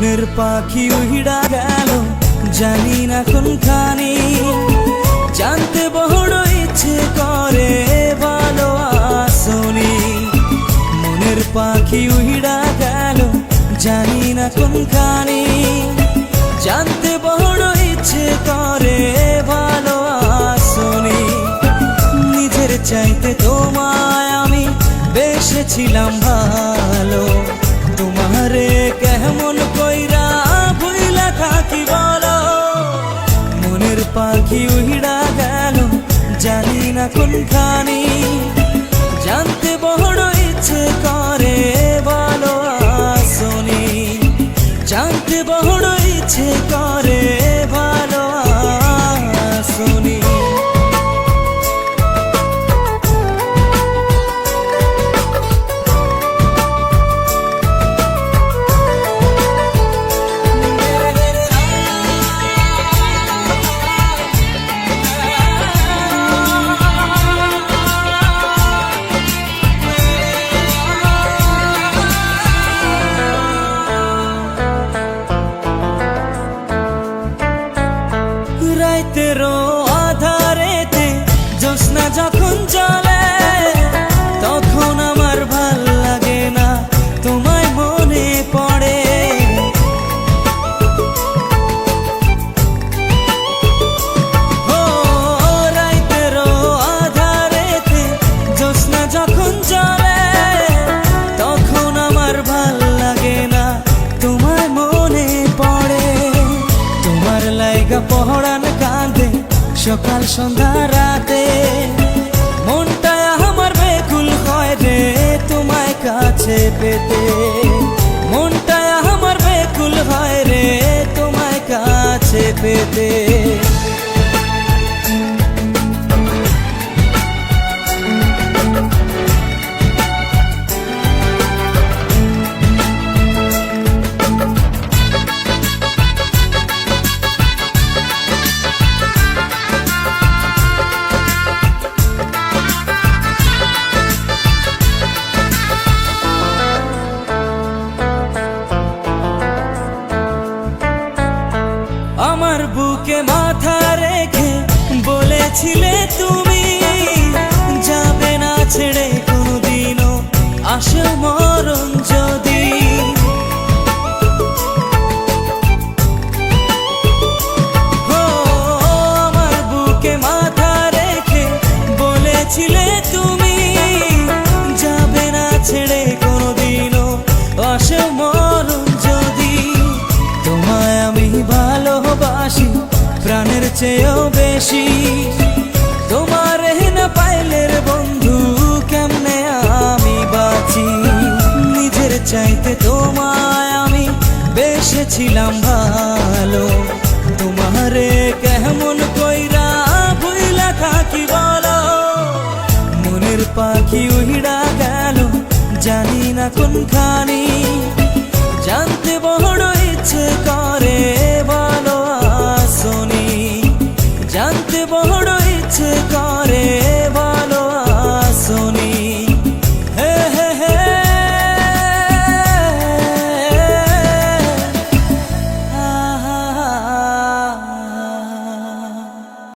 মনের পাখি উহিড়া গেল, জানি না কোনখানি। জানতে বড় ইচ্ছে করে ভালো আসনি। মনের পাখি উহিড়া গেল, জানি না কোনখানি। জানতে বড় ইচ্ছে করে ভালো আসনি। নিজের চাইতে তোমায় আমি বেসেছিলাম ভালো। তোমারে কেমন মনের পাখি উহিড়া গেল জানি না কোনখানি জানতে রাইতেরও আধারেতে জোসনা যখন চলে লাইগা পহরান কাঁদে সকাল, সন্ধ্যা, রাতে। মনটা আমার বেকুল হয় রে, তোমায় কাছে পেতে। মনটা আমার বেকুল হয় রে, তোমায় কাছে পেতে। বুকে মাথা রেখে বলেছিলে তুমি যাবে না ছেড়ে কোনোদিনও আসে মরণ যদি। ও, আমার বুকে মাথা রেখে বলেছিলে ভালোবাসি, প্রাণের চেয়েও বেশি। তোমার না পাইলের বন্ধু কেমনে আমি বাঁচি? নিজের চাইতে তোমায় আমি বেসেছিলাম ভালো। তোমারে কেমন কইরা ভুইলা থাকি বলো। মনের পাখি উহিড়া গেল, জানি না কোনখানি। কাছে করে।